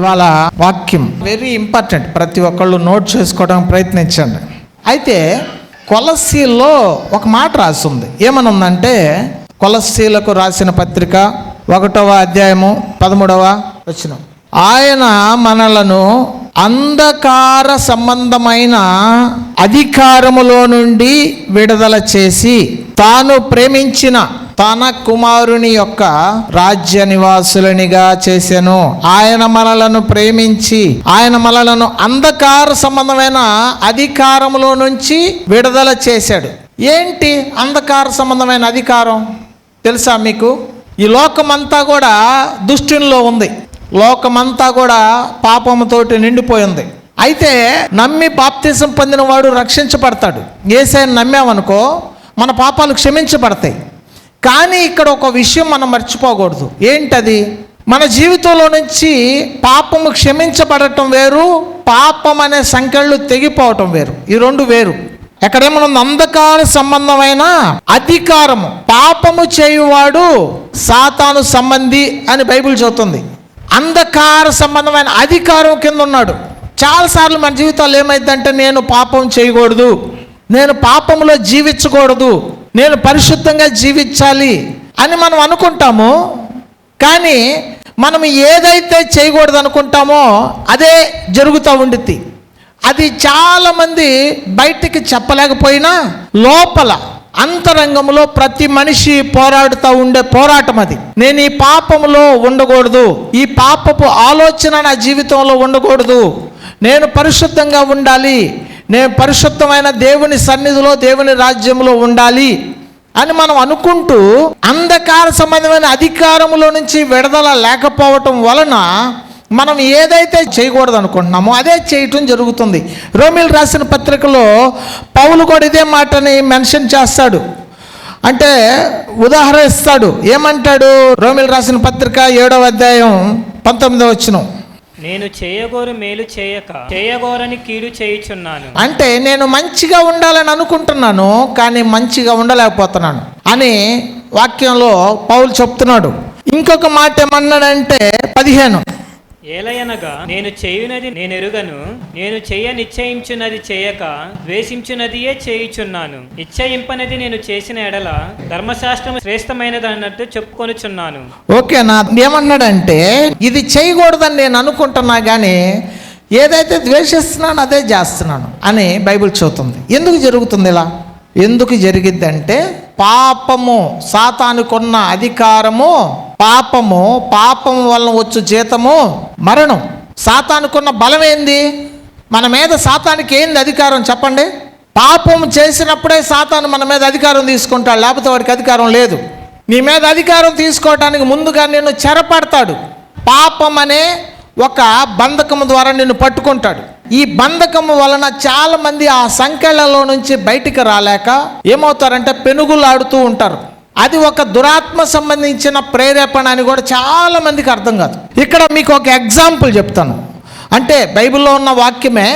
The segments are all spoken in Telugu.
ఇవాళ వాక్యం వెరీ ఇంపార్టెంట్ ప్రతి ఒక్కళ్ళు నోట్ చేసుకోవడానికి ప్రయత్నించండి. అయితే కొలసీల్లో ఒక మాట రాసింది. ఉంది ఏమనుందంటే కొలసీలకు రాసిన పత్రిక ఒకటవ అధ్యాయము పదమూడవ వచ్చిన ఆయన మనలను అంధకార సంబంధమైన అధికారములో నుండి విడుదల చేసి తాను ప్రేమించిన తన కుమారుని యొక్క రాజ్య నివాసులనిగా చేశాను ఆయన మనలను ప్రేమించి ఆయన మనలను అంధకార సంబంధమైన అధికారంలో నుంచి విడుదల చేశాడు. ఏంటి అంధకార సంబంధమైన అధికారం? తెలుసా మీకు? ఈ లోకమంతా కూడా దుష్టునిలో ఉంది. లోకమంతా కూడా పాపముతోటి నిండిపోయింది అయితే నమ్మి బాప్తిజం పొందిన వాడు రక్షించబడతాడు. ఏసైని నమ్మామనుకో మన పాపాలు క్షమించబడతాయి. కానీ ఇక్కడ ఒక విషయం మనం మర్చిపోకూడదు. ఏంటది? మన జీవితంలో నుంచి పాపము క్షమించబడటం వేరు పాపం అనే సంఖ్యలు తెగిపోవటం వేరు. ఈ రెండు వేరు. ఎక్కడేమన్నా అంధకార సంబంధమైన అధికారము. పాపము చేయువాడు సాతాను సంబంధి అని బైబిల్ చెబుతుంది. అంధకార సంబంధమైన అధికారం కింద ఉన్నాడు. చాలాసార్లు మన జీవితాలు ఏమైందంటే నేను పాపం చేయకూడదు. నేను పాపంలో జీవించకూడదు. నేను పరిశుద్ధంగా జీవించాలి అని మనం అనుకుంటాము కానీ మనం ఏదైతే చేయకూడదు అనుకుంటామో అదే జరుగుతూ ఉండిద్ది. అది చాలామంది బయటికి చెప్పలేకపోయినా లోపల అంతరంగంలో ప్రతి మనిషి పోరాడుతూ ఉండే పోరాటం అది. నేను ఈ పాపములో ఉండకూడదు ఈ పాపపు ఆలోచన నా జీవితంలో ఉండకూడదు. నేను పరిశుద్ధంగా ఉండాలి నేను పరిశుద్ధమైన దేవుని సన్నిధిలో దేవుని రాజ్యంలో ఉండాలి అని మనం అనుకుంటూ అంధకార సంబంధమైన అధికారములో నుంచి విడుదల లేకపోవటం వలన మనం ఏదైతే చేయకూడదు అనుకుంటున్నామో అదే చేయటం జరుగుతుంది. రోమిల్ రాసిన పత్రికలో పౌలు కూడా ఇదే మాటని మెన్షన్ చేస్తాడు. అంటే ఉదాహరణ ఇస్తాడు. ఏమంటాడు? రోమిల్ రాసిన పత్రిక ఏడవ అధ్యాయం పంతొమ్మిదవ వచ్చినాం నేను చేయగోరు మేలు చేయక చేయగోరని కీడు చేయుచున్నాను. అంటే నేను మంచిగా ఉండాలని అనుకుంటున్నాను కానీ మంచిగా ఉండలేకపోతున్నాను అని వాక్యంలో పౌలు చెప్తున్నాడు. ఇంకొక మాట ఏమన్నాడంటే పదిహేను. ఏలయనగా నేను చేయునది నేను ఎరుగను నేను చెయ్య నిశ్చయించున్నది చేయక ద్వేషించున్నదియే చేయుచున్నాను. నిశ్చయింపనది నేను చేసిన ఎడల ధర్మశాస్త్రం శ్రేష్టమైనది అన్నట్టు చెప్పుకొనుచున్నాను. ఓకే నా ఏమన్నాడంటే ఇది చేయకూడదని నేను అనుకుంటున్నా కానీ ఏదైతే ద్వేషిస్తున్నానో అదే చేస్తున్నాను అని బైబిల్ చెబుతుంది. ఎందుకు జరుగుతుంది ఇలా? ఎందుకు జరిగిద్దంటే పాపము సాతానుకున్న అధికారము పాపము పాపం వలన వచ్చు జీతము మరణం. సాతానుకున్న బలం ఏంది? మన మీద సాతానికి ఏంది అధికారం చెప్పండి? పాపం చేసినప్పుడే సాతాను మన మీద అధికారం తీసుకుంటాడు లేకపోతే వాడికి అధికారం లేదు. నీ మీద అధికారం తీసుకోవడానికి ముందుగా నిన్ను చెరపడతాడు. పాపం అనే ఒక బంధకము ద్వారా నిన్ను పట్టుకుంటాడు. ఈ బంధకము వలన చాలా మంది ఆ సంఖ్యలలో నుంచి బయటికి రాలేక ఏమవుతారంటే పెనుగులాడుతూ ఉంటారు. అది ఒక దురాత్మ సంబంధించిన ప్రేరేపణ అని కూడా చాలా మందికి అర్థం కాదు. ఇక్కడ మీకు ఒక ఎగ్జాంపుల్ చెప్తాను. అంటే బైబిల్లో ఉన్న వాక్యమే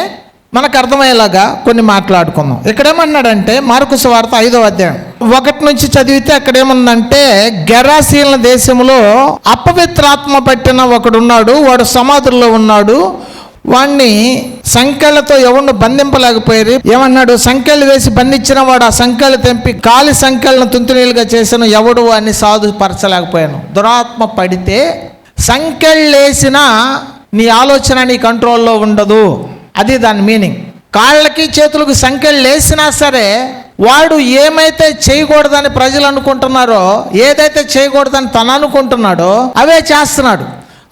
మనకు అర్థమయ్యేలాగా కొన్ని మాట్లాడుకుందాం. ఇక్కడేమన్నాడంటే మార్కు వార్త ఐదో అధ్యాయం. ఒకటి నుంచి చదివితే అక్కడ ఏముందంటే గెరాసీల దేశంలో అపవిత్రాత్మ పట్టిన ఒకడున్నాడు వాడు సమాధుల్లో ఉన్నాడు వాణ్ణి సంఖ్యలతో ఎవరిని బంధింపలేకపోయారు ఏమన్నాడు? సంఖ్యలు వేసి బంధించిన వాడు ఆ సంఖ్యలు తెంపి కాలి సంఖ్యలను తుంతునీలుగా చేసిన ఎవడు అని సాధుపరచలేకపోయాను దురాత్మ పడితే సంఖ్యలేసిన నీ ఆలోచన నీ కంట్రోల్లో ఉండదు. అది దాని మీనింగ్. కాళ్ళకి చేతులకు సంఖ్యలు లేసినా సరే వాడు ఏమైతే చేయకూడదని ప్రజలు అనుకుంటున్నారో ఏదైతే చేయకూడదని తను అనుకుంటున్నాడో అవే చేస్తున్నాడు.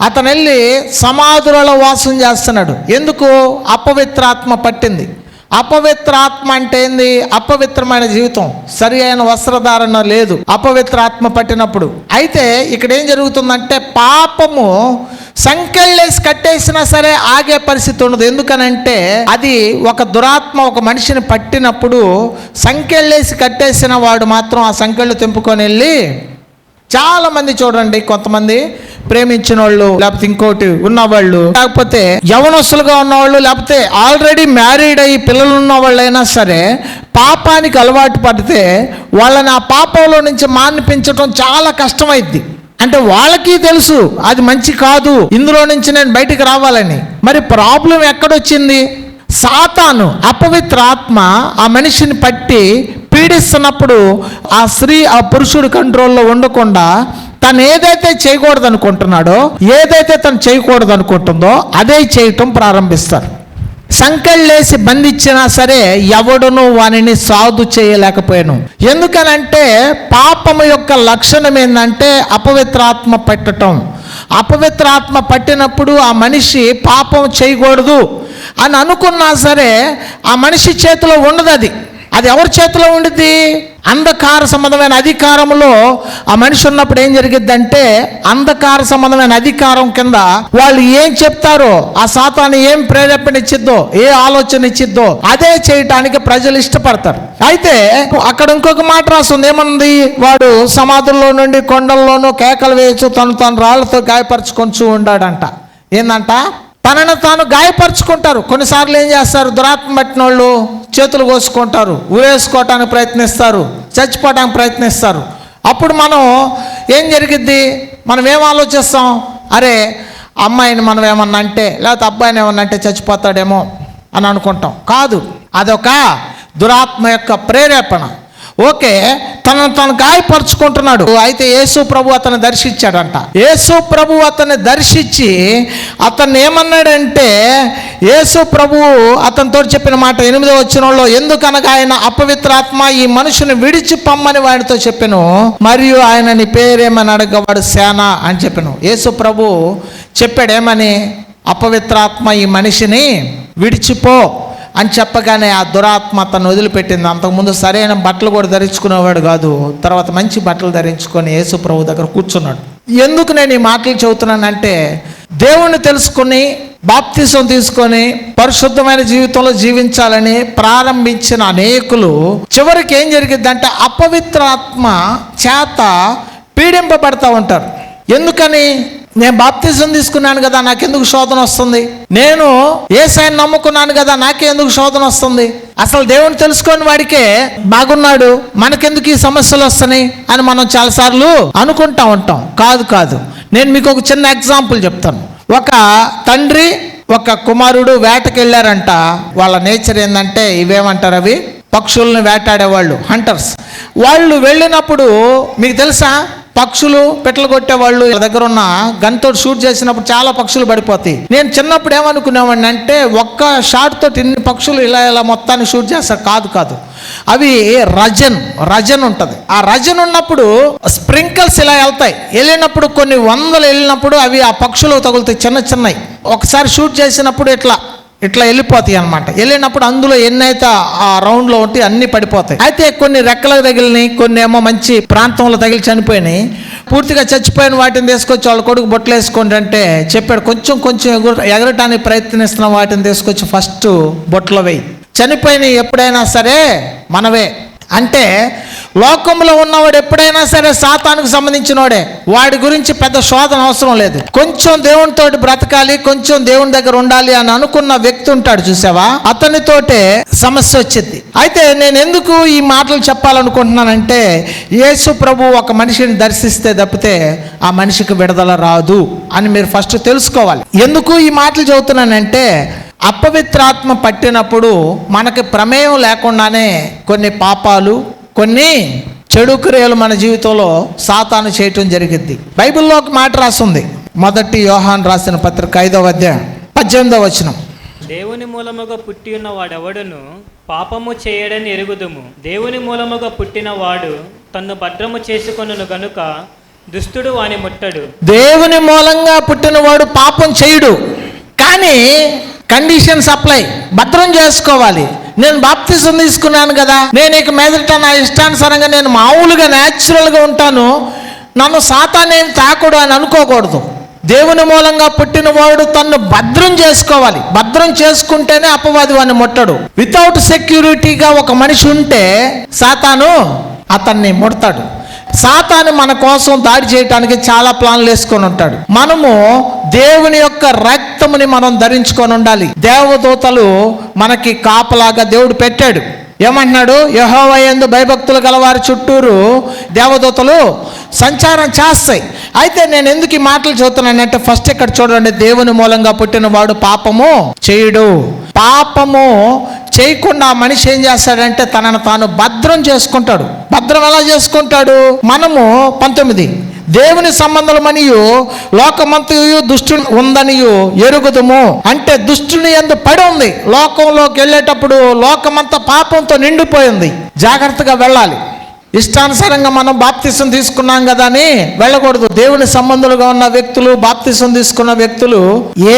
అతను వెళ్ళి సమాధులలో వాసం చేస్తున్నాడు. ఎందుకు? అపవిత్రాత్మ పట్టింది. అపవిత్రాత్మ అంటే ఏంది? అపవిత్రమైన జీవితం. సరి అయిన వస్త్రధారణ లేదు. అపవిత్రాత్మ పట్టినప్పుడు. అయితే ఇక్కడ ఏం జరుగుతుందంటే పాపము సంకెళ్ళేసి కట్టేసినా సరే ఆగే పరిస్థితి ఉండదు. ఎందుకనంటే అది ఒక దురాత్మ ఒక మనిషిని పట్టినప్పుడు సంకెళ్ళేసి కట్టేసిన వాడు మాత్రం ఆ సంకెళ్ళు తెంపుకొని వెళ్ళి చాలామంది చూడండి కొంతమంది ప్రేమించిన వాళ్ళు లేకపోతే ఇంకోటి ఉన్నవాళ్ళు. లేకపోతే యవనస్తులుగా ఉన్నవాళ్ళు లేకపోతే ఆల్రెడీ మ్యారీడ్ అయ్యి పిల్లలు ఉన్న వాళ్ళైనా సరే పాపానికి అలవాటు పడితే వాళ్ళని ఆ పాపంలో నుంచి మాన్పించడం చాలా కష్టమైద్ది. అంటే వాళ్ళకి తెలుసు అది మంచి కాదు ఇందులో నుంచి నేను బయటికి రావాలని. మరి ప్రాబ్లం ఎక్కడొచ్చింది? సాతాను అపవిత్ర ఆత్మ ఆ మనిషిని పట్టి పీడిస్తున్నప్పుడు ఆ స్త్రీ ఆ పురుషుడి కంట్రోల్లో ఉండకుండా తను ఏదైతే చేయకూడదు అనుకుంటున్నాడో ఏదైతే తను చేయకూడదు అనుకుంటుందో అదే చేయటం ప్రారంభిస్తారు. సంకెళ్ళేసి బంధించినా సరే ఎవడును వానిని సాధు చేయలేకపోయాను. ఎందుకనంటే పాపము యొక్క లక్షణం ఏంటంటే అపవిత్రాత్మ పట్టటం. అపవిత్రాత్మ పట్టినప్పుడు ఆ మనిషి పాపం చేయకూడదు అని అనుకున్నా సరే ఆ మనిషి చేతిలో ఉండదు అది అది ఎవరి చేతిలో ఉండిద్ది? అంధకార సంబంధమైన అధికారంలో ఆ మనిషి ఉన్నప్పుడు ఏం జరిగిద్దంటే అంధకార సంబంధమైన అధికారం కింద వాళ్ళు ఏం చెప్తారో ఆ శాతాన్ని ఏం ప్రేరేపణ ఇచ్చిద్దో ఏ ఆలోచన ఇచ్చిద్దో అదే చేయటానికి ప్రజలు ఇష్టపడతారు. అయితే అక్కడ ఇంకొక మాట రాస్తుంది ఏమన్నది వాడు సమాధుల్లో నుండి కొండల్లోనూ కేకలు వేయచ్చు తను తను రాళ్ళతో గాయపరుచుకొంచు ఉండాడంట. ఏందంట? తనను తాను గాయపరుచుకుంటారు. కొన్నిసార్లు ఏం చేస్తారు? దురాత్మ పట్టిన వాళ్ళు చేతులు కోసుకుంటారు. ఊరేసుకోవటానికి ప్రయత్నిస్తారు. చచ్చిపోవటానికి ప్రయత్నిస్తారు. అప్పుడు మనం ఏం జరిగిద్ది? మనం ఏం ఆలోచిస్తాం? అరే అమ్మాయిని మనం ఏమన్నా అంటే లేకపోతే అబ్బాయిని ఏమన్నా అంటే చచ్చిపోతాడేమో అని అనుకుంటాం. కాదు. అదొక దురాత్మ యొక్క ప్రేరేపణ. ఓకే తనను తను గాయపరుచుకుంటున్నాడు. అయితే యేసు ప్రభు అతను దర్శించాడంట. యేసు ప్రభు అతన్ని దర్శించి అతన్ని ఏమన్నాడంటే యేసు ప్రభు అతనితో చెప్పిన మాట ఎనిమిదో వచ్చిన వాళ్ళు ఎందుకనగా ఆయన అపవిత్రాత్మ ఈ మనుషుని విడిచి పమ్మని వాడితో చెప్పాను మరియు ఆయన నీ పేరేమని అడగవాడు సేన అని చెప్పాను. యేసు ప్రభు చెప్పాడు ఏమని? అపవిత్రాత్మ ఈ మనిషిని విడిచిపో అని చెప్పగానే ఆ దురాత్మ తను వదిలిపెట్టింది. అంతకుముందు సరైన బట్టలు కూడా ధరించుకునేవాడు కాదు. తర్వాత మంచి బట్టలు ధరించుకొని యేసు ప్రభు దగ్గర కూర్చున్నాడు. ఎందుకు నేను ఈ మాటలు చెబుతున్నానంటే దేవుణ్ణి తెలుసుకుని బాప్తిసం తీసుకొని పరిశుద్ధమైన జీవితంలో జీవించాలని ప్రారంభించిన అనేకులు చివరికి ఏం జరిగిద్దంటే అపవిత్రాత్మ చేత పీడింపబడతా ఉంటారు. ఎందుకని? నేను బాప్తిజం తీసుకున్నాను కదా నాకెందుకు శోధన వస్తుంది? నేను ఏసాయిని నమ్ముకున్నాను కదా నాకెందుకు శోధన వస్తుంది? అసలు దేవుని తెలుసుకొని వాడికే బాగున్నాడు మనకెందుకు ఈ సమస్యలు వస్తున్నాయి అని మనం చాలాసార్లు అనుకుంటా ఉంటాం. కాదు కాదు. నేను మీకు ఒక చిన్న ఎగ్జాంపుల్ చెప్తాను. ఒక తండ్రి ఒక కుమారుడు వేటకి వెళ్ళారంట వాళ్ళ నేచర్ ఏంటంటే ఇవేమంటారు అవి? పక్షుల్ని వేటాడేవాళ్ళు హంటర్స్. వాళ్ళు వెళ్ళినప్పుడు మీకు తెలుసా? పక్షులు పెట్టలు కొట్టే వాళ్ళు దగ్గర ఉన్న గన్తో షూట్ చేసినప్పుడు చాలా పక్షులు పడిపోతాయి. నేను చిన్నప్పుడు ఏమనుకునేవాడిని అంటే ఒక్క షాట్ తోటి ఇన్ని పక్షులు ఇలా ఇలా మొత్తాన్ని షూట్ చేస్తారు. కాదు కాదు. అవి రజన్ రజన్ ఉంటుంది. ఆ రజన్ ఉన్నప్పుడు స్ప్రింకిల్స్ ఇలా వెళ్తాయి. వెళ్ళినప్పుడు కొన్ని వందలు వెళ్ళినప్పుడు అవి ఆ పక్షులు తగులుతాయి చిన్న చిన్నవి ఒకసారి షూట్ చేసినప్పుడు ఇట్లా ఇట్లా వెళ్ళిపోతాయి అనమాట వెళ్ళినప్పుడు అందులో ఎన్నైతే ఆ రౌండ్లో ఉంటే అన్ని పడిపోతాయి. అయితే కొన్ని రెక్కలకు తగిలినాయి కొన్ని ఏమో మంచి ప్రాంతంలో తగిలి చనిపోయినాయి. పూర్తిగా చచ్చిపోయిన వాటిని తీసుకొచ్చి వాళ్ళ కొడుకు బొట్టలు వేసుకోండి అంటే చెప్పాడు కొంచెం కొంచెం ఎగుర ఎగరటానికి ప్రయత్నిస్తున్న వాటిని తీసుకొచ్చి ఫస్ట్ బొట్టలో వేయి. చనిపోయినాయి ఎప్పుడైనా సరే మనవే. అంటే లోకంలో ఉన్నవాడు ఎప్పుడైనా సరే సాతానికి సంబంధించినోడే. వాడి గురించి పెద్ద శోధన అవసరం లేదు. కొంచెం దేవునితో బ్రతకాలి కొంచెం దేవుని దగ్గర ఉండాలి అని అనుకున్న వ్యక్తి ఉంటాడు చూసావా? అతనితోటే సమస్య వచ్చింది. అయితే నేను ఎందుకు ఈ మాటలు చెప్పాలనుకుంటున్నానంటే యేసు ప్రభు ఒక మనిషిని దర్శిస్తే తప్పితే ఆ మనిషికి విడుదల రాదు అని మీరు ఫస్ట్ తెలుసుకోవాలి. ఎందుకు ఈ మాటలు చెబుతున్నానంటే అపవిత్రాత్మ పట్టినప్పుడు మనకి ప్రమేయం లేకుండానే కొన్ని పాపాలు కొన్ని చెడు క్రియలు మన జీవితంలో సాతాను చేయటం జరిగింది బైబిల్లో ఒక మాట రాస్తుంది మొదటి యోహాన్ రాసిన పత్రిక ఐదవ అధ్యాయం పద్దెనిమిదవ వచనం. దేవుని మూలముగా పుట్టి ఉన్న వాడెవడును? పాపము చేయడని ఎరుగుదుము. దేవుని మూలముగా పుట్టిన వాడు తన్ను భద్రము చేసుకొనును గనుక దుష్టుడు వాని ముట్టడు. దేవుని మూలంగా పుట్టినవాడు పాపం చేయుడు. కానీ కండిషన్స్ అప్లై. భద్రం చేసుకోవాలి. నేను బాప్తిజం తీసుకున్నాను కదా. నేను ఇక మీదట నా ఇష్టానుసారంగా నేను మామూలుగా న్యాచురల్గా ఉంటాను. నన్ను సాతానేం తాకుడు అని అనుకోకూడదు. దేవుని మూలంగా పుట్టినవాడు తన్ను భద్రం చేసుకోవాలి. భద్రం చేసుకుంటేనే అపవాది వాడిని ముట్టడు. వితౌట్ సెక్యూరిటీగా ఒక మనిషి ఉంటే సాతాను అతన్ని ముడతాడు. సాతాను మన కోసం దాడి చేయటానికి చాలా ప్లాన్లు వేసుకొని ఉంటాడు. మనము దేవుని యొక్క రక్తముని మనం ధరించుకొని ఉండాలి. దేవదూతలు మనకి కాపలాగా దేవుడు పెట్టాడు. ఏమంటున్నాడు? యహోవయందు భయభక్తులు గలవారి చుట్టూరు దేవదూతలు సంచారం చేస్తాయి. అయితే నేను ఎందుకు ఈ మాటలు చూస్తున్నానంటే ఫస్ట్ ఇక్కడ చూడండి దేవుని మూలంగా పుట్టిన వాడు పాపము చేయడు. పాపము చేయకుండా మనిషి ఏం చేస్తాడంటే తనను తాను భద్రం చేసుకుంటాడు. భద్రం ఎలా చేసుకుంటాడు? మనము పంతొమ్మిది దేవుని సంబంధమనియు లోకమంతయు దుష్టుని ఉందనియు ఎరుగుదుము. అంటే దుష్టుని ఎందు పడి ఉంది. లోకంలోకి వెళ్ళేటప్పుడు లోకమంతా పాపంతో నిండిపోయింది. జాగ్రత్తగా వెళ్ళాలి. ఇష్టానుసారంగా మనం బాప్తిసం తీసుకున్నాం కదా అని వెళ్ళకూడదు. దేవుని సంబంధులుగా ఉన్న వ్యక్తులు బాప్తిసం తీసుకున్న వ్యక్తులు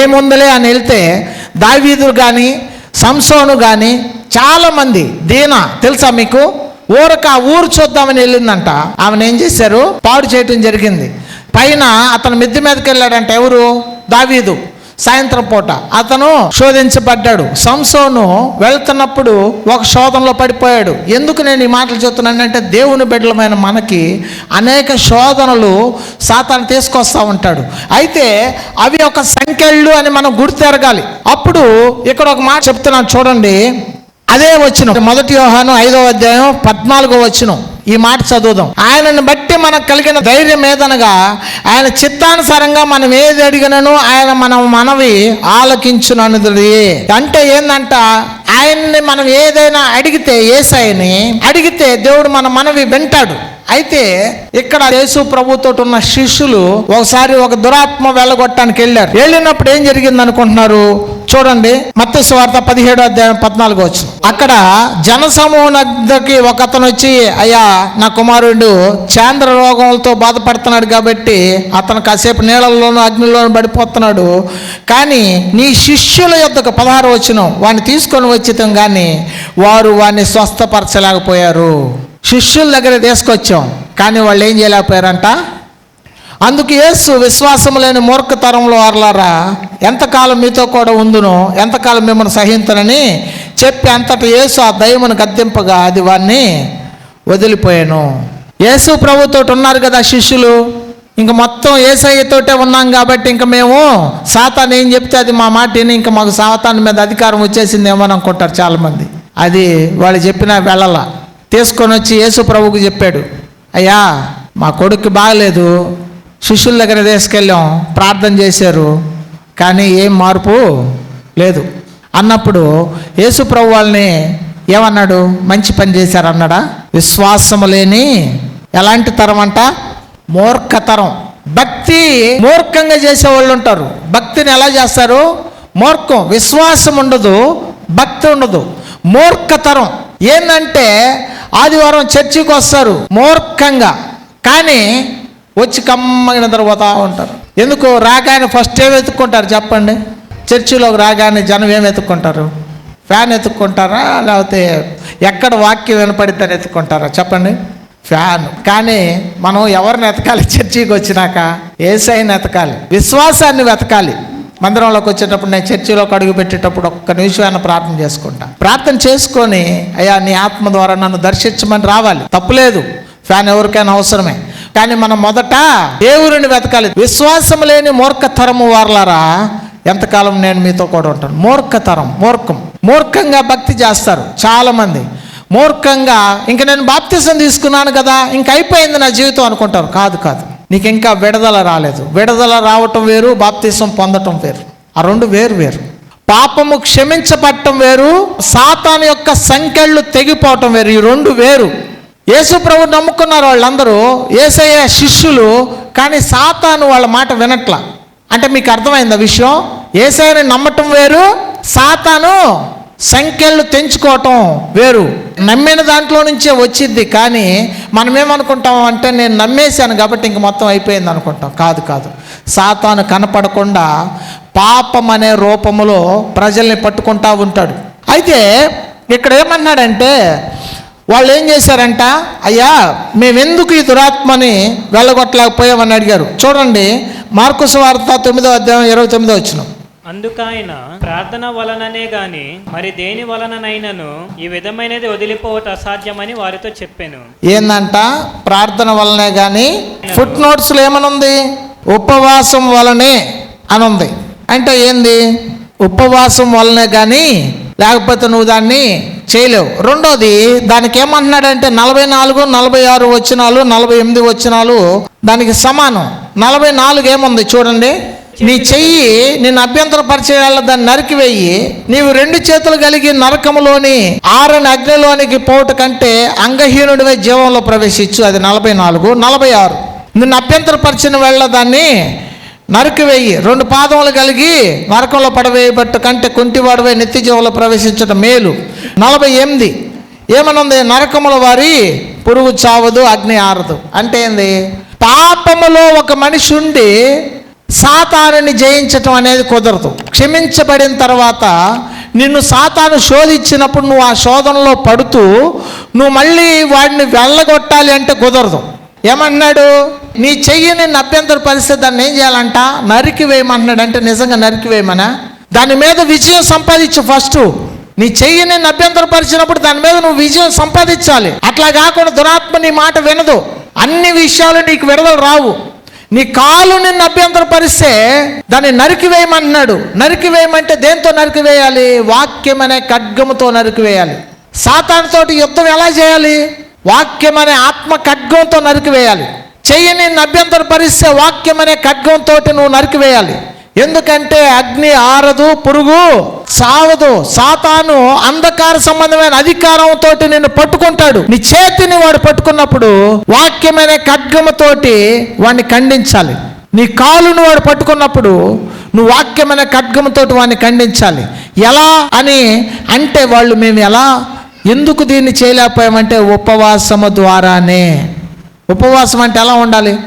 ఏముందలే అని వెళ్తే దావీదులు కానీ సంసోను కానీ చాలామంది దీన తెలుసా మీకు? ఊరక ఆ ఊరు చూద్దామని వెళ్ళిందంట. ఆమెను ఏం చేశారు? పాడు చేయటం జరిగింది. పైన అతను మిద్దె మీదకి వెళ్ళాడంట ఎవరు? దావీదు. సాయంత్రం పూట అతను శోధించబడ్డాడు. సంసోను వెళ్తున్నప్పుడు ఒక శోధనలో పడిపోయాడు. ఎందుకు నేను ఈ మాటలు చెప్తున్నానంటే దేవుని బిడ్డలమైన మనకి అనేక శోధనలు సాతాను తీసుకొస్తా ఉంటాడు. అయితే అవి ఒక సంఖ్యలు అని మనం గుర్తెరగాలి అప్పుడు ఇక్కడ ఒక మాట చెప్తున్నాను చూడండి. అదే వచ్చిన మొదటి వ్యవహారం ఐదో అధ్యాయం పద్నాలుగో వచ్చిన ఈ మాట చదువుదాం. ఆయనను బట్టి మనకు కలిగిన ధైర్యం ఏదనగా ఆయన చిత్తానుసారంగా మనం ఏది అడిగినను ఆయన మన మనవి ఆలకించునన్నది అంటే ఏందంట? ఆయన్ని మనం ఏదైనా అడిగితే ఏసాయని అడిగితే దేవుడు మన మనవి వింటాడు. అయితే ఇక్కడ యేసు ప్రభుతో ఉన్న శిష్యులు ఒకసారి ఒక దురాత్మ వెళ్ళగొట్టడానికి వెళ్ళారు. వెళ్ళినప్పుడు ఏం జరిగింది అనుకుంటున్నారు? చూడండి మత్స్య వార్త పదిహేడు అధ్యాయం పద్నాలుగు వచ్చు అక్కడ జనసమూహకి ఒక అతను వచ్చి అయ్యా నా కుమారుడు చాంద్ర రోగంతో బాధపడుతున్నాడు కాబట్టి అతను కాసేపు నీళ్ళలోనూ అగ్నిలోనూ పడిపోతున్నాడు. కానీ నీ శిష్యుల యొద్దకు పదహారు వచ్చిన వాడిని తీసుకొని వచ్చితం కానీ వారు వాడిని స్వస్థపరచలేకపోయారు. శిష్యుల దగ్గర తీసుకొచ్చాం. కానీ వాళ్ళు ఏం చేయలేకపోయారంట? అందుకు యేసు విశ్వాసం లేని మూర్ఖతరంలో వారలారా ఎంతకాలం మీతో కూడా ఉందును ఎంతకాలం మిమ్మల్ని సహించనని చెప్పి అంతటి యేసు ఆ దైవమును గద్దెంపగా అది వాడిని వదిలిపోయాను. యేసు ప్రభుతో ఉన్నారు కదా శిష్యులు. ఇంక మొత్తం ఏసయ్యతోటే ఉన్నాం కాబట్టి ఇంక మేము సాతాన్ ఏం చెప్తే అది మా మాట విని ఇంకా మాకు సాతాన్ మీద అధికారం వచ్చేసిందేమో అని అనుకుంటారు చాలామంది. అది వాళ్ళు చెప్పిన వెళ్ళల. తీసుకొని వచ్చి యేసు ప్రభుకు చెప్పాడు అయ్యా మా కొడుక్కి బాగలేదు శిష్యుల దగ్గర తీసుకెళ్ళాం ప్రార్థన చేశారు కానీ ఏం మార్పు లేదు. అన్నప్పుడు యేసు ప్రభు వాళ్ళని ఏమన్నాడు? మంచి పని చేశారు అన్నాడా? విశ్వాసము లేని ఎలాంటి తరం అంట? మూర్ఖతరం భక్తి మూర్ఖంగా చేసే వాళ్ళు ఉంటారు. భక్తిని ఎలా చేస్తారు? మూర్ఖం. విశ్వాసం ఉండదు భక్తి ఉండదు. మూర్ఖతరం. ఏంటంటే ఆదివారం చర్చికి వస్తారు మూర్ఖంగా. కానీ వచ్చి కమ్మగిన తర్వాత ఉంటారు. ఎందుకు? రాగానే ఫస్ట్ ఏం వెతుక్కుంటారు చెప్పండి? చర్చిలోకి రాగానే జనం ఏం వెతుక్కుంటారు? ఫ్యాన్ ఎత్తుక్కుంటారా లేకపోతే ఎక్కడ వాక్యం వినపడిద్దని ఎత్తుక్కుంటారా చెప్పండి. ఫ్యాన్. కానీ మనం ఎవరిని ఎతకాలి చర్చికి వచ్చినాక? ఏసైని ఎతకాలి విశ్వాసాన్ని వెతకాలి. మందిరంలోకి వచ్చేటప్పుడు నేను చర్చిలోకి అడుగు పెట్టేటప్పుడు ఒక్క నిమిషమైనా ప్రార్థన చేసుకుంటా. ప్రార్థన చేసుకొని అయ్యా నీ ఆత్మ ద్వారా నన్ను దర్శించమని రావాలి. తప్పులేదు ఫ్యాన్ ఎవరికైనా అవసరమే. కానీ మనం మొదట దేవుడిని వెతకాలి. విశ్వాసం లేని మూర్ఖతరము వారలారా ఎంతకాలం నేను మీతో కూడా ఉంటాను? మూర్ఖతరం మూర్ఖం. మూర్ఖంగా భక్తి చేస్తారు చాలామంది. మూర్ఖంగా ఇంక నేను బాప్తిసం తీసుకున్నాను కదా ఇంక అయిపోయింది నా జీవితం అనుకుంటారు. కాదు కాదు. నీకు ఇంకా విడుదల రాలేదు. విడుదల రావటం వేరు బాప్తిసం పొందటం వేరు. ఆ రెండు వేరు వేరు. పాపము క్షమించబడటం వేరు సాతాను యొక్క సంఖ్యలు తెగిపోవటం వేరు. ఈ రెండు వేరు. యేసు ప్రభు నమ్ముకున్నారు వాళ్ళందరూ ఏసయ్య శిష్యులు కానీ సాతాను వాళ్ళ మాట వినట్ల. అంటే మీకు అర్థమైంది విషయం? ఏసయ్యని నమ్మటం వేరు సాతాను సంఖ్యలు తెంచుకోవటం వేరు. నమ్మిన దాంట్లో నుంచే వచ్చింది కానీ మనం ఏమనుకుంటాం అంటే నేను నమ్మేశాను కాబట్టి ఇంక మొత్తం అయిపోయింది అనుకుంటాం. కాదు కాదు. సాతాను కనపడకుండా పాపం అనే రూపంలో ప్రజల్ని పట్టుకుంటా ఉంటాడు. అయితే ఇక్కడ ఏమన్నాడంటే వాళ్ళు ఏం చేశారంట? అయ్యా మేమెందుకు ఈ దురాత్మని వెళ్ళగొట్టలేకపోయామని అడిగారు. చూడండి మార్కుసు వార్త తొమ్మిదో అధ్యాయం ఇరవై తొమ్మిదో వచ్చినాం అందుకాయన ప్రార్థన వలననే గాని మరి దేని వలననైనను ఈ విధమైనది వదిలిపోవట అసాధ్యమని వారితో చెప్పాను. ఏందంట? ప్రార్థన వలనే కానీ ఫుట్ నోట్స్లో ఏమనుంది? ఉపవాసం వలనే అని ఉంది అంటే ఏంది? ఉపవాసం వలనే కానీ లేకపోతే నువ్వు దాన్ని చేయలేవు. రెండోది దానికి ఏమంటున్నాడంటే నలభై నాలుగు నలభై ఆరు వచ్చినాలు నలభై ఎనిమిది వచ్చినాలు దానికి సమానం. నలభై నాలుగు ఏముంది? చూడండి. నీ చెయ్యి నిన్ను అభ్యంతరపరిచేయాల దాన్ని నరికివేయి నీవు రెండు చేతులు కలిగి నరకములోని ఆరని అగ్నిలోనికి పోవుట కంటే అంగహీనుడివే జీవంలో ప్రవేశించు. అది నలభై నాలుగు నలభై ఆరు. నిన్ను అభ్యంతరపరిచిన వెళ్ళ దాన్ని నరికివేయి రెండు పాదములు కలిగి నరకంలో పడవేయబట్టు కంటే కుంటివాడవే నిత్య జీవంలో ప్రవేశించడం మేలు. నలభై ఎనిమిది. ఏమనుంది? నరకముల వారి పురుగు చావదు అగ్ని ఆరదు. అంటే ఏంది? పాపములో ఒక మనిషి ఉండి సాతానుని జయించటం అనేది కుదరదు. క్షమించబడిన తర్వాత నిన్ను సాతాను శోధించినప్పుడు నువ్వు ఆ శోధనలో పడుతూ నువ్వు మళ్ళీ వాడిని వెళ్ళగొట్టాలి అంటే కుదరదు. ఏమన్నాడు? నీ చెయ్యిని అభ్యంతర పరిస్థితి దాన్ని ఏం చేయాలంట? నరికి వేయమంటున్నాడు అంటే నిజంగా నరికి వేయమనా? దాని మీద విజయం సంపాదించు ఫస్ట్. నీ చెయ్యి నభ్యంతరపరిచినప్పుడు అభ్యంతరపరిచినప్పుడు దాని మీద నువ్వు విజయం సంపాదించాలి. అట్లా కాకుండా దురాత్మ నీ మాట వినదు. అన్ని విషయాలు నీకు విడుదల రావు. నీ కాలు నిన్ను అభ్యంతరపరిస్తే దాన్ని నరికివేయమంటున్నాడు నరికివేయమంటే దేంతో నరికివేయాలి? వాక్యం అనే ఖడ్గముతో నరికివేయాలి. సాతానుతోటి యుద్ధం ఎలా చేయాలి? వాక్యం అనే ఆత్మ ఖడ్గంతో నరికివేయాలి. చెయ్యి నిన్ను అభ్యంతరపరిస్తే వాక్యం అనే ఖడ్గంతో నువ్వు నరికివేయాలి. ఎందుకంటే అగ్ని ఆరదు పురుగు సావదు సాతాను అంధకార సంబంధమైన అధికారంతో నిన్ను పట్టుకుంటాడు. నీ చేతిని వాడు పట్టుకున్నప్పుడు వాక్యమైన ఖడ్గముతోటి వాడిని ఖండించాలి. నీ కాలును వాడు పట్టుకున్నప్పుడు నువ్వు వాక్యమైన ఖడ్గముతోటి వాడిని ఖండించాలి. ఎలా అని అంటే వాళ్ళు మేము ఎలా? ఎందుకు దీన్ని చేయలేకపోయామంటే ఉపవాసము ద్వారానే. ఉపవాసం అంటే ఎలా ఉండాలి?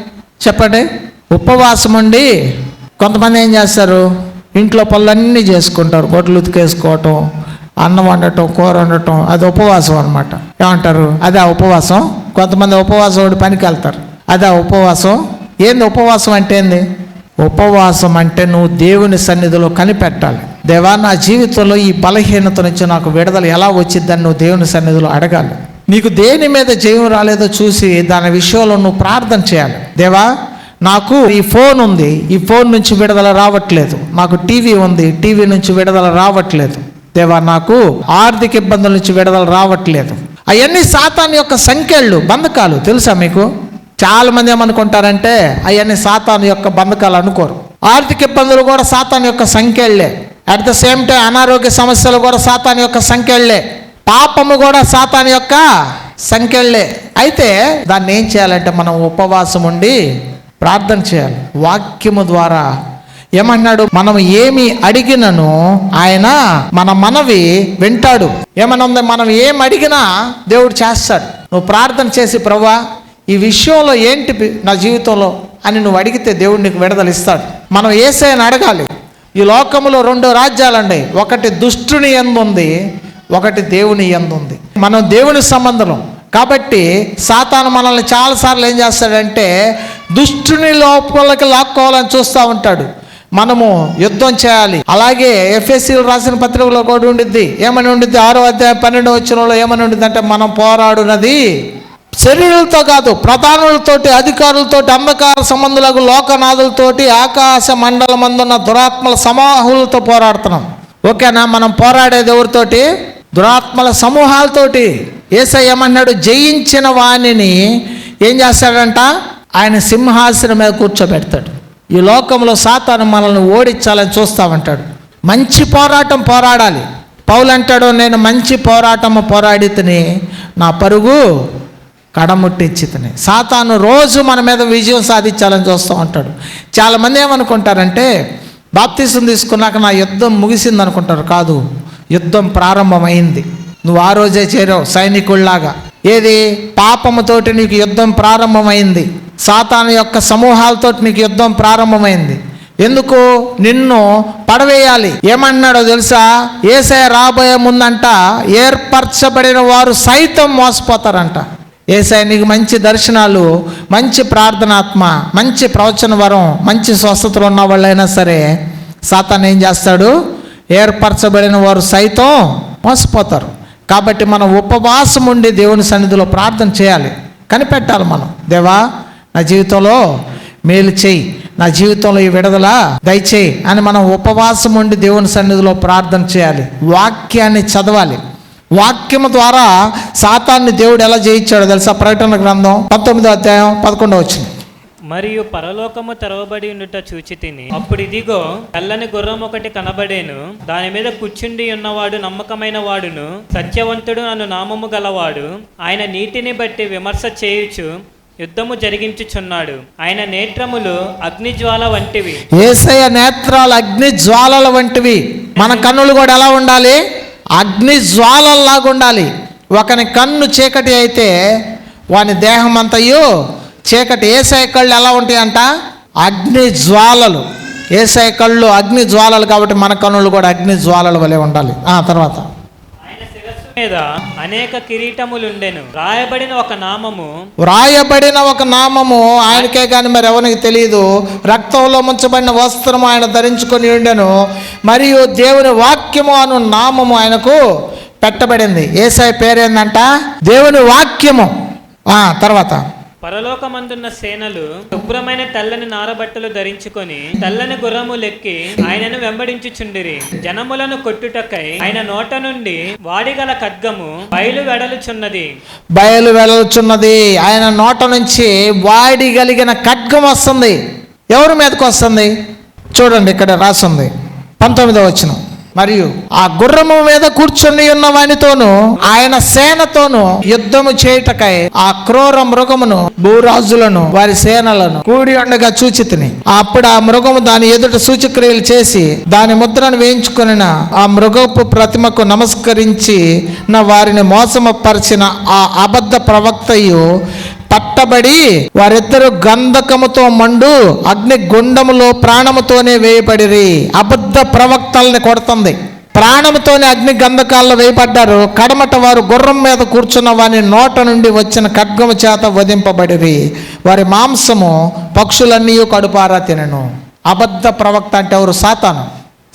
చెప్పండి. ఉపవాసం ఉండి కొంతమంది ఏం చేస్తారు? ఇంట్లో పనులన్నీ చేసుకుంటారు. గొడ్లు ఉతికేసుకోవటం అన్నం వండటం కూర వండటం అది ఉపవాసం అనమాట ఏమంటారు? అదే ఉపవాసం. కొంతమంది ఉపవాసం ఒకటి పనికి వెళ్తారు. అదే ఉపవాసం. ఏంది ఉపవాసం అంటే ఏంది? ఉపవాసం అంటే నువ్వు దేవుని సన్నిధిలో కనిపెట్టాలి. దేవా నా జీవితంలో ఈ బలహీనత నుంచి నాకు విడుదల ఎలా వచ్చిద్దని నువ్వు దేవుని సన్నిధిలో అడగాలి. నీకు దేని మీద జయం రాలేదో చూసి దాని విషయంలో నువ్వు ప్రార్థన చేయాలి. దేవా నాకు ఈ ఫోన్ ఉంది. ఈ ఫోన్ నుంచి విడుదల రావట్లేదు. నాకు టీవీ ఉంది. టీవీ నుంచి విడుదల రావట్లేదు. దేవా నాకు ఆర్థిక ఇబ్బందుల నుంచి విడుదల రావట్లేదు. అవన్నీ సాతాన్ యొక్క సంఖ్యలు బంధకాలు. తెలుసా మీకు? చాలా మంది ఏమనుకుంటారంటే అవన్నీ సాతాన్ యొక్క బంధకాలు అనుకోరు. ఆర్థిక ఇబ్బందులు కూడా సాతాన్ యొక్క సంఖ్యలే. అట్ ద సేమ్ టైం అనారోగ్య సమస్యలు కూడా సాతాన్ యొక్క సంఖ్యలే. పాపము కూడా సాతాన్ యొక్క సంఖ్యలే. అయితే దాన్ని ఏం చేయాలంటే మనం ఉపవాసం ఉండి ప్రార్థన చేయాలి. వాక్యము ద్వారా ఏమన్నాడు? మనం ఏమి అడిగినను ఆయన మన మనవి వింటాడు. ఏమన్నా మనం ఏం అడిగినా దేవుడు చేస్తాడు. నువ్వు ప్రార్థన చేసి ప్రభా ఈ విషయంలో ఏంటి నా జీవితంలో అని నువ్వు అడిగితే దేవుడు నీకు విడుదల ఇస్తాడు. మనం ఏసైనా అడగాలి. ఈ లోకములో రెండు రాజ్యాలండి. ఒకటి దుష్టుని ఎందు ఉంది ఒకటి దేవుని ఎందు ఉంది మనం దేవుని సంబంధం కాబట్టి సాతాను మనల్ని చాలాసార్లు ఏం చేస్తాడంటే దుష్టుని లోపలికి లాక్కోవాలని చూస్తూ ఉంటాడు. మనము యుద్ధం చేయాలి. అలాగే ఎఫ్ఎస్సీలు రాసిన పత్రికలో కూడా ఉండిద్ది. ఏమని ఉండిద్ది? ఆరో అధ్యాయం పన్నెండు వచ్చినలో ఏమని ఉండిద్ది అంటే మనం పోరాడునది. శరీరులతో కాదు ప్రధానులతోటి అధికారులతోటి అంధకార సంబంధులకు లోకనాథులతోటి ఆకాశ మండలమందున్న దురాత్మల సమూహాలతో పోరాడుతున్నాం. ఓకేనా? మనం పోరాడేది ఎవరితోటి? దురాత్మల సమూహాలతోటి. ఏమన్నాడు? జయించిన వాణిని ఏం చేస్తాడంట? ఆయన సింహాసనం మీద కూర్చోబెడతాడు. ఈ లోకంలో సాతాను మనల్ని ఓడించాలని చూస్తామంటాడు. మంచి పోరాటం పోరాడాలి. పౌలు అంటాడు నేను మంచి పోరాటము పోరాడితని నా పరుగు కడముట్టించితని. సాతాను రోజు మన మీద విజయం సాధించాలని చూస్తూ ఉంటాడు. చాలామంది ఏమనుకుంటారంటే బాప్తీసం తీసుకున్నాక నా యుద్ధం ముగిసింది అనుకుంటారు కాదు యుద్ధం ప్రారంభమైంది. నువ్వు ఆ రోజే చేరావు సైనికుల్లాగా. ఏది? పాపముతోటి నీకు యుద్ధం ప్రారంభమైంది. సాతాను యొక్క సమూహాలతోటి నీకు యుద్ధం ప్రారంభమైంది. ఎందుకు? నిన్ను పడవేయాలి. ఏమన్నాడో తెలుసా? ఏసే రాబోయే ముందంట ఏర్పరచబడిన వారు సైతం మోసపోతారంట. ఏసై నీకు మంచి దర్శనాలు మంచి ప్రార్థనాత్మ మంచి ప్రవచన వరం మంచి స్వస్థతలు ఉన్న వాళ్ళైనా సరే సాతాన్ ఏం చేస్తాడు? ఏర్పరచబడిన వారు సైతం మోసపోతారు. కాబట్టి మనం ఉపవాసం ఉండి దేవుని సన్నిధిలో ప్రార్థన చేయాలి. కనిపెట్టాలి మనం. దేవా నా జీవితంలో మేలు చేయి. నా జీవితంలో ఈ విడుదల దయచేయి అని మనం ఉపవాసం ఉండి దేవుని సన్నిధిలో ప్రార్థన చేయాలి. వాక్యాన్ని చదవాలి. వాక్యము ద్వారా సాతాన్ని దేవుడు ఎలా జయించాడో తెలుసా? ప్రకటన గ్రంథం పంతొమ్మిదో అధ్యాయం పదకొండవ వచ్చింది మరియు పరలోకము తెరవబడి ఉండుట చూచి తిని అప్పుడు ఇదిగో తెల్లని గుర్రం ఒకటి కనబడేను. దాని మీద కూర్చుండి ఉన్నవాడు నమ్మకమైన వాడును. సత్యవంతుడు అను నామము గలవాడు. ఆయన నీటిని బట్టి విమర్శ చేయుచు యుద్ధము జరిగించుచున్నాడు. ఆయన నేత్రములు అగ్నిజ్వాల వంటివి. ఏసయ నేత్రాలు అగ్ని జ్వాలల వంటివి. మన కన్నులు కూడా ఎలా ఉండాలి? అగ్ని జ్వాలల్లాగా ఉండాలి. ఒకని కన్ను చీకటి అయితే వాని దేహం అంతయు చీకటి ఏసఐ కళ్ళు ఎలా ఉంటాయి అంట అగ్ని జ్వాలలు. ఏసఐ కళ్ళు అగ్ని జ్వాలలు కాబట్టి మన కన్నులు కూడా అగ్ని జ్వాలల వలె ఉండాలి. ఆ తర్వాత. మీద అనేక కిరీటములుండెను. రాయబడిన ఒక నామము వ్రాయబడిన ఒక నామము ఆయనకే కానీ మరి ఎవరికి తెలియదు. రక్తంలో ముంచబడిన వస్త్రం ఆయన ధరించుకొని ఉండెను. మరియు దేవుని వాక్యము అను నామము ఆయనకు పెట్టబడింది. ఏసై పేరేందంట? దేవుని వాక్యము. ఆ తర్వాత. పరలోకమందున్న సేనలు శుభ్రమైన తెల్లని నారబట్టలు ధరించుకొని తెల్లని గుర్రము లెక్కి ఆయనను వెంబడించుచుండిరి. జనములను కొట్టుటకై ఆయన నోట నుండి వాడిగల ఖడ్గము బయలు వెడలుచున్నది. బయలు వెడలుచున్నది. ఆయన నోట నుంచి వాడి కలిగిన ఖడ్గం వస్తుంది. ఎవరి మీదకి వస్తుంది? చూడండి ఇక్కడ రాసుంది. పంతొమ్మిదో వచ్చిన మరియు ఆ గుర్రము మీద కూర్చుని ఉన్న వానితోను ఆయన సేనతోను యుద్ధము చేయుటకై ఆ క్రూర మృగమును భూరాజులను వారి సేనలను కూడి ఉండగా చూచితిని. అప్పుడు ఆ మృగము దాని ఎదుట సూచక్రియలు చేసి దాని ముద్రను వేయించుకుని ఆ మృగపు ప్రతిమకు నమస్కరించి వారిని వారిని మోసమపరిచిన ఆ అబద్ధ ప్రవక్తయు పట్టబడి వారిద్దరు గంధకముతో మండు అగ్ని గుండములో ప్రాణముతోనే వేయబడిరి. అబద్ధ ప్రవక్తల్ని కొడుతుంది. ప్రాణముతోనే అగ్ని గంధకాల్లో వేయబడ్డారు. కడమట వారు గుర్రం మీద కూర్చున్న వారి నోట నుండి వచ్చిన ఖడ్గము చేత వధింపబడిరి. వారి మాంసము పక్షులన్నీ కడుపారా తినను. అబద్ధ ప్రవక్త అంటే ఎవరు? సాతాను.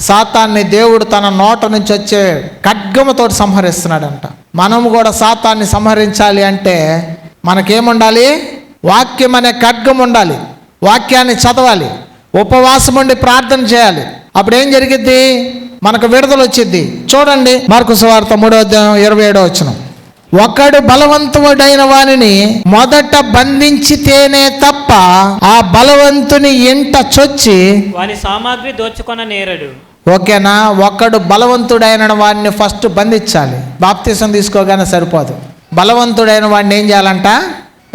సాతాన్ని దేవుడు తన నోట నుంచి వచ్చే ఖడ్గముతో సంహరిస్తున్నాడంట. మనము కూడా సాతాన్ని సంహరించాలి అంటే మనకేముండాలి? వాక్యం అనే ఖడ్గం ఉండాలి. వాక్యాన్ని చదవాలి. ఉపవాసం ఉండి ప్రార్థన చేయాలి. అప్పుడు ఏం జరిగిద్ది? మనకు విడుదల వచ్చింది చూడండి మార్కు సువార్త మూడో అధ్యాయం ఇరవై ఏడో వచ్చిన ఒకడు బలవంతుడైన వానిని మొదట బంధించితేనే తప్ప ఆ బలవంతుని ఇంట చొచ్చి వాని సామాగ్రి దోచుకొన నేరడు. ఓకేనా? ఒకడు బలవంతుడైన వాడిని ఫస్ట్ బంధించాలి. బాప్తీసం తీసుకోగానే సరిపోదు. బలవంతుడైన వాడిని ఏం చేయాలంట?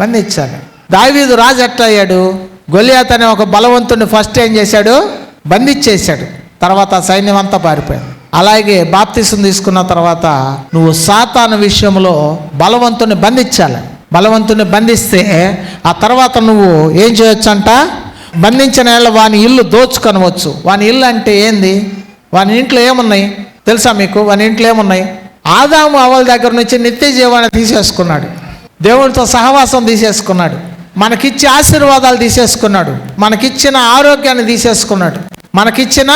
బంధించాలి. దావీదు రాజు ఎట్లా అయ్యాడు? గొలియాత్ అనే ఒక బలవంతుడిని ఫస్ట్ ఏం చేశాడు? బంధించేశాడు తర్వాత సైన్యం అంతా పారిపోయింది. అలాగే బాప్తిసం తీసుకున్న తర్వాత నువ్వు సాతాను విషయంలో బలవంతుని బంధించాలి. బలవంతుని బంధిస్తే ఆ తర్వాత నువ్వు ఏం చేయొచ్చంట? బంధించిన ఏళ్ళ వాని ఇల్లు దోచుకొనవచ్చు. వాని ఇల్లు అంటే ఏంది? వాని ఇంట్లో ఏమున్నాయి? తెలుసా మీకు? వాని ఇంట్లో ఏమున్నాయి? ఆదాము అవల దగ్గర నుంచి నిత్య జీవాన్ని తీసేసుకున్నాడు. దేవునితో సహవాసం తీసేసుకున్నాడు. మనకిచ్చే ఆశీర్వాదాలు తీసేసుకున్నాడు. మనకిచ్చిన ఆరోగ్యాన్ని తీసేసుకున్నాడు. మనకిచ్చిన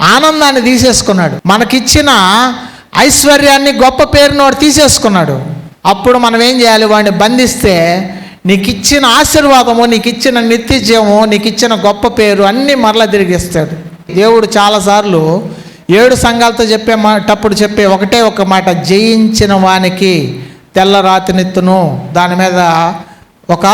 ఆనందాన్ని తీసేసుకున్నాడు. మనకిచ్చిన ఐశ్వర్యాన్ని గొప్ప పేరును వాడు తీసేసుకున్నాడు. అప్పుడు మనం ఏం చేయాలి? వాడిని బంధిస్తే నీకు ఇచ్చిన ఆశీర్వాదము నీకు ఇచ్చిన నిత్య జీవము నీకు ఇచ్చిన గొప్ప పేరు అన్నీ మరలా తిరిగిస్తాడు దేవుడు చాలాసార్లు ఏడు సంఘాలతో చెప్పే మాటప్పుడు చెప్పే ఒకటే ఒక మాట జయించిన వానికి తెల్ల రాతినిత్తును. దాని మీద ఒక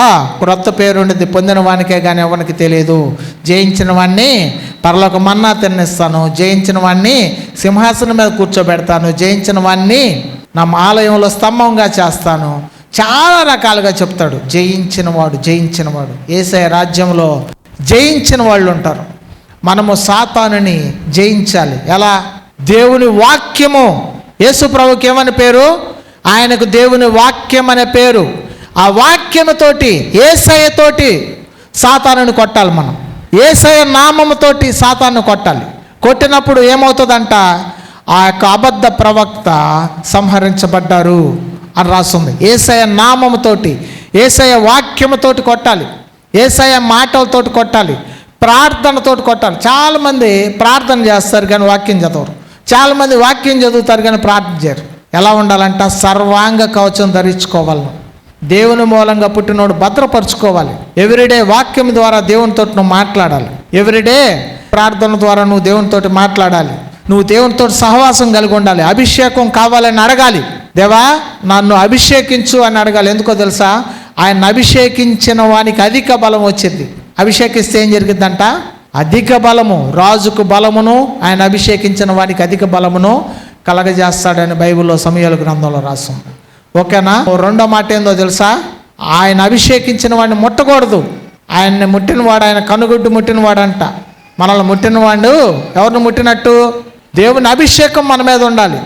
క్రొత్త పేరు ఉండేది పొందిన వానికే కానీ ఎవరికి తెలియదు జయించిన వాడిని పరలోక మన్నా తిన్నిస్తాను. జయించిన వాడిని సింహాసనం మీద కూర్చోబెడతాను. జయించిన వాడిని నా ఆలయంలో స్తంభంగా చేస్తాను. చాలా రకాలుగా చెప్తాడు. జయించిన వాడు జయించిన వాడు. ఏసఐ రాజ్యంలో జయించిన వాళ్ళు ఉంటారు. మనము సాతానుని జయించాలి. ఎలా? దేవుని వాక్యము. యేసు ప్రభుకి ఏమని పేరు? ఆయనకు దేవుని వాక్యం అనే పేరు. ఆ వాక్యముతోటి ఏసయ్యతోటి సాతానుని కొట్టాలి మనం. ఏసయ నామముతోటి సాతాను కొట్టాలి. కొట్టినప్పుడు ఏమవుతుందంట? ఆ యొక్క అబద్ధ ప్రవక్త సంహరించబడ్డారు అని రాస్తుంది. ఏసయ నామముతోటి ఏసయ వాక్యముతోటి కొట్టాలి. ఏసయ మాటలతోటి కొట్టాలి. ప్రార్థనతోటి కొట్టాలి. చాలామంది ప్రార్థన చేస్తారు కానీ వాక్యం చదవరు. చాలామంది వాక్యం చదువుతారు కానీ ప్రార్థన చేయరు. ఎలా ఉండాలంట సర్వాంగ కవచం ధరించుకోవాలి. దేవుని మూలంగా పుట్టినోడు భద్రపరచుకోవాలి. ఎవ్రీడే వాక్యం ద్వారా దేవునితో నువ్వు మాట్లాడాలి. ఎవ్రీడే ప్రార్థన ద్వారా నువ్వు దేవునితోటి మాట్లాడాలి. నువ్వు దేవునితో సహవాసం కలిగి ఉండాలి. అభిషేకం కావాలని అడగాలి. దేవా నన్ను అభిషేకించు అని అడగాలి. ఎందుకో తెలుసా? ఆయన అభిషేకించిన వానికి అధిక బలం వచ్చింది. అభిషేకిస్తే ఏం జరిగిద్దంట? అధిక బలము రాజుకు బలమును ఆయన అభిషేకించిన వాడికి అధిక బలమును కలగజేస్తాడని బైబిల్లో సమయాల గ్రంథంలో రాస్తుంది. ఓకేనా? ఓ రెండో మాట ఏందో తెలుసా? ఆయన అభిషేకించిన వాడిని ముట్టకూడదు. ఆయన్ని ముట్టినవాడు ఆయన కనుగుడ్డు ముట్టినవాడంట. మనల్ని ముట్టినవాడు ఎవరిని ముట్టినట్టు? దేవుని అభిషేకం మన మీద ఉండాలి.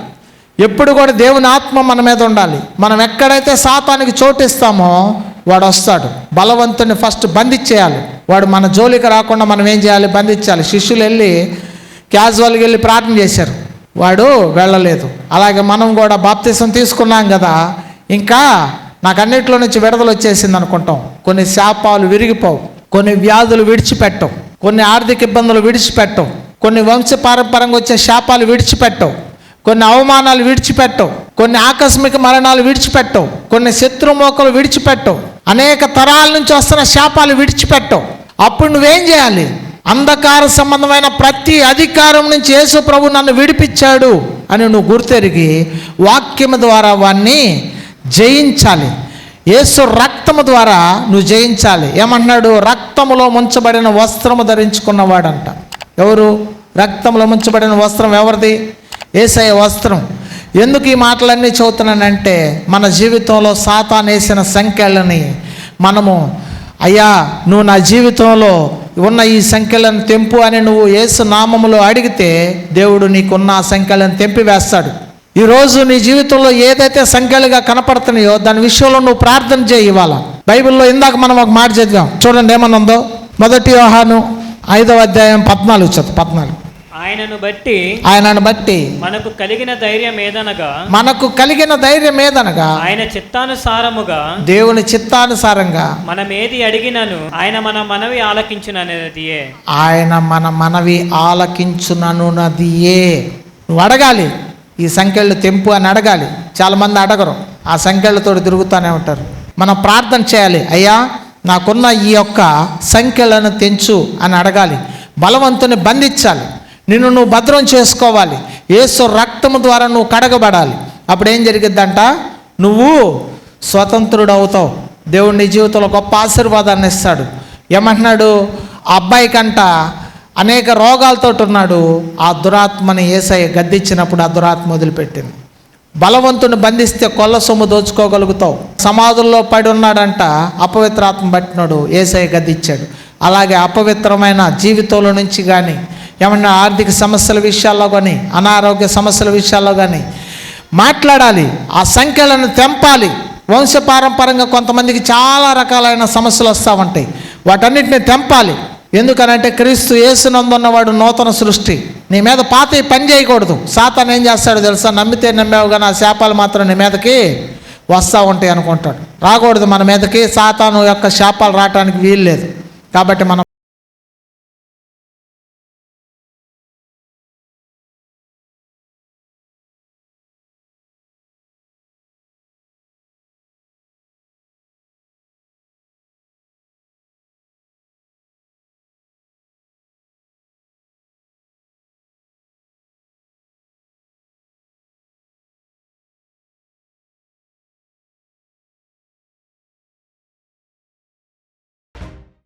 ఎప్పుడు కూడా దేవుని ఆత్మ మన మీద ఉండాలి. మనం ఎక్కడైతే సాతానికి చోటిస్తామో వాడు వస్తాడు. బలవంతుని ఫస్ట్ బంధించేయాలి. వాడు మన జోలికి రాకుండా మనం ఏం చేయాలి? బంధించాలి. శిష్యులు వెళ్ళి క్యాజువల్గా వెళ్ళి ప్రార్థన చేశారు. వాడు వెళ్ళలేదు. అలాగే మనం కూడా బాప్తీసం తీసుకున్నాం కదా. ఇంకా నాకు అన్నింటిలో నుంచి విడుదల వచ్చేసింది అనుకుంటాం. కొన్ని శాపాలు విరిగిపోవు. కొన్ని వ్యాధులు విడిచిపెట్టవు. కొన్ని ఆర్థిక ఇబ్బందులు విడిచిపెట్టవు. కొన్ని వంశపారంపరంగా వచ్చే శాపాలు విడిచిపెట్టవు. కొన్ని అవమానాలు విడిచిపెట్టవు. కొన్ని ఆకస్మిక మరణాలు విడిచిపెట్టవు. కొన్ని శత్రుమోకలు విడిచిపెట్టవు. అనేక తరాల నుంచి వస్తున్న శాపాలు విడిచిపెట్టవు. అప్పుడు నువ్వేం చేయాలి? అంధకార సంబంధమైన ప్రతి అధికారం నుంచి యేసు ప్రభు నన్ను విడిపించాడు అని నువ్వు గుర్తెరిగి వాక్యము ద్వారా వాణ్ణి జయించాలి. యేసు రక్తము ద్వారా నువ్వు జయించాలి. ఏమంటున్నాడు? రక్తములో ముంచబడిన వస్త్రము ధరించుకున్నవాడంట. ఎవరు? రక్తంలో ముంచబడిన వస్త్రం ఎవరిది? ఏసయ వస్త్రం. ఎందుకు ఈ మాటలన్నీ చదువుతున్నానంటే మన జీవితంలో సాతాన్ వేసిన సంఖ్యలని మనము అయ్యా నువ్వు నా జీవితంలో ఉన్న ఈ సంఖ్యలను తెంపు అని నువ్వు యేసు నామములో అడిగితే దేవుడు నీకున్న ఆ సంఖ్యలను తెంపి వేస్తాడు ఈరోజు నీ జీవితంలో ఏదైతే సంఖ్యలుగా కనపడుతున్నాయో దాని విషయంలో నువ్వు ప్రార్థన చేయి ఇవాళ. బైబిల్లో ఇందాక మనం ఒక మాట చదివాం. చూడండి ఏమనుందో? మొదటి యోహాను ఐదవ అధ్యాయం పద్నాలుగు చదువు పద్నాలుగు. ఆయనను బట్టి ఆయనను బట్టి మనకు కలిగిన ధైర్యం ఏదనగా? మనకు కలిగిన ధైర్యం ఏదనగా? ఆయన చిత్తానుసారముగా దేవుని చిత్తానుసారంగా మనం ఏది అడిగినను ఆయన మన మనవి ఆలకించుననేదియే. ఆయన మన మనవి ఆలకించుననున్నదియే నువ్వు అడగాలి. ఈ సంఖ్యలు తెంపు అని అడగాలి. చాలామంది అడగరు. ఆ సంఖ్యలతో తిరుగుతూనే ఉంటారు. మనం ప్రార్థన చేయాలి. అయ్యా నాకున్న ఈ యొక్క సంఖ్యలను తెంచు అని అడగాలి. బలవంతుని బంధించాలి. నిన్ను నువ్వు భద్రం చేసుకోవాలి. ఏసు రక్తము ద్వారా నువ్వు కడగబడాలి. అప్పుడు ఏం జరిగిద్దంట? నువ్వు స్వతంత్రుడు అవుతావు దేవుడు నీ జీవితంలో గొప్ప ఆశీర్వాదాన్ని ఇస్తాడు. ఏమంటున్నాడు? ఆ అబ్బాయి కంట అనేక రోగాలతో ఉన్నాడు. ఆ దురాత్మని ఏసయ్య గద్దించినప్పుడు ఆ దురాత్మ వదిలిపెట్టింది. బలవంతుని బంధిస్తే కొల్ల సొమ్ము దోచుకోగలుగుతావు. సమాధుల్లో పడి ఉన్నాడంట. అపవిత్రాత్మ పట్టినాడు ఏసయ్య గద్దిచ్చాడు అలాగే అపవిత్రమైన జీవితంలో నుంచి కానీ ఏమన్నా ఆర్థిక సమస్యల విషయాల్లో కానీ అనారోగ్య సమస్యల విషయాల్లో కానీ మాట్లాడాలి. ఆ సంఖ్యలను తెంపాలి. వంశపారంపరంగా కొంతమందికి చాలా రకాలైన సమస్యలు వస్తూ ఉంటాయి. వాటన్నిటిని తెంపాలి. ఎందుకనంటే క్రీస్తు ఏసునందున్నవాడు నూతన సృష్టి. నీ మీద పాత పని చేయకూడదు. సాతాన్ ఏం చేస్తాడో తెలుసా? నమ్మితే నమ్మావు కానీ ఆ శాపాలు మాత్రం నీ మీదకి వస్తూ ఉంటాయి అనుకుంటాడు. రాకూడదు మన మీదకి. సాతాను యొక్క శాపాలు రావడానికి వీలు లేదు. కాబట్టి మనం